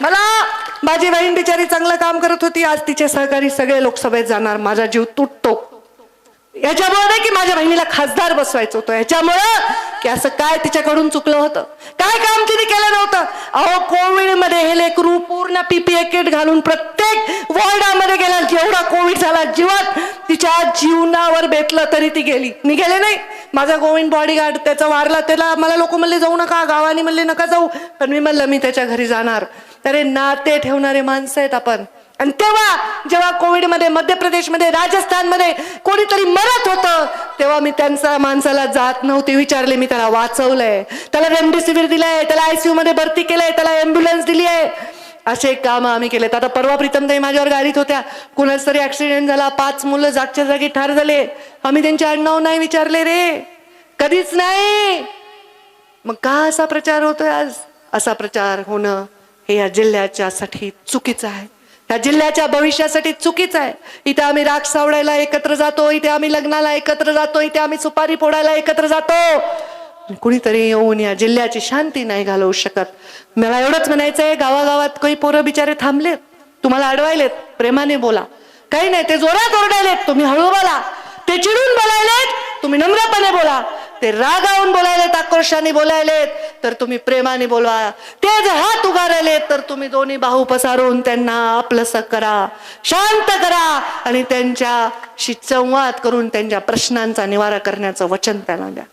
मला माझी बहीण बिचारी चांगलं काम करत होती. आज तिचे सहकारी सगळे लोकसभेत जाणार. माझा जीव तुटतो. याच्यामुळे नाही की माझ्या बहिणीला खासदार बसवायचं होतं. याच्यामुळं की असं काय तिच्याकडून चुकलं होतं? काय काम तिने केलं नव्हतं? अहो कोविडमध्ये हे लेकरू पूर्ण पीपीए किट घालून प्रत्येक वॉर्डामध्ये गेला. जेवढा कोविड झाला जीवात तिच्या जीवनावर बेतलं तरी ती गेली. मी गेले नाही. माझा गोविंद बॉडीगार्ड त्याचा वारला. त्याला मला लोक म्हणले जाऊ नका गावाने म्हणले नका जाऊ. पण मी म्हणलं मी त्याच्या घरी जाणार. तर हे नाते ठेवणारे माणसं आहेत आपण. आणि तेव्हा जेव्हा कोविडमध्ये मध्य प्रदेशमध्ये राजस्थानमध्ये कोणीतरी मरत होतं तेव्हा मी त्यांचा माणसाला जात नव्हते विचारले. मी त्याला वाचवलंय. त्याला रेमडेसिवीर दिलाय. त्याला आयसीयू मध्ये भरती केलंय. त्याला अँब्युलन्स दिली आहे असे काम आम्ही केलेत. आता परवा प्रीतमताई माझ्यावर गाडीत होत्या. कुणाच तरी ऍक्सिडेंट झाला. पाच मुलं जागच्या जागी ठार झाले. आम्ही त्यांचे आडनाव नाही विचारले रे. कधीच नाही. मग का असा प्रचार होतोय आज? असा प्रचार होणं हे या जिल्ह्याच्यासाठी चुकीचं आहे. या जिल्ह्याच्या भविष्यासाठी चुकीचं आहे. इथे आम्ही राख सावडायला एकत्र जातो. इथे आम्ही लग्नाला एकत्र जातो. इथे आम्ही सुपारी फोडायला एकत्र जातो. कुणीतरी येऊन या जिल्ह्याची शांती नाही घालवू शकत. मला एवढंच म्हणायचंय गावागावात काही पोरं बिचारे थांबलेत. तुम्हाला अडवायलेत प्रेमाने बोला. काही नाही ते जोरात ओरडायलेत तुम्ही हळू बोला. ते चिडून बोलायलेत तुम्ही नम्रपणे बोला. ते रागावून बोलायलेत आक्रोशाने बोलायलेत तर तुम्ही प्रेमाने बोलवा. ते जर हात उगारायलेत तर तुम्ही दोन्ही बाहू पसारून त्यांना आपलंस करा. शांत करा आणि त्यांच्याशी संवाद करून त्यांच्या प्रश्नांचा निवारा करण्याचं वचन त्यांना द्या.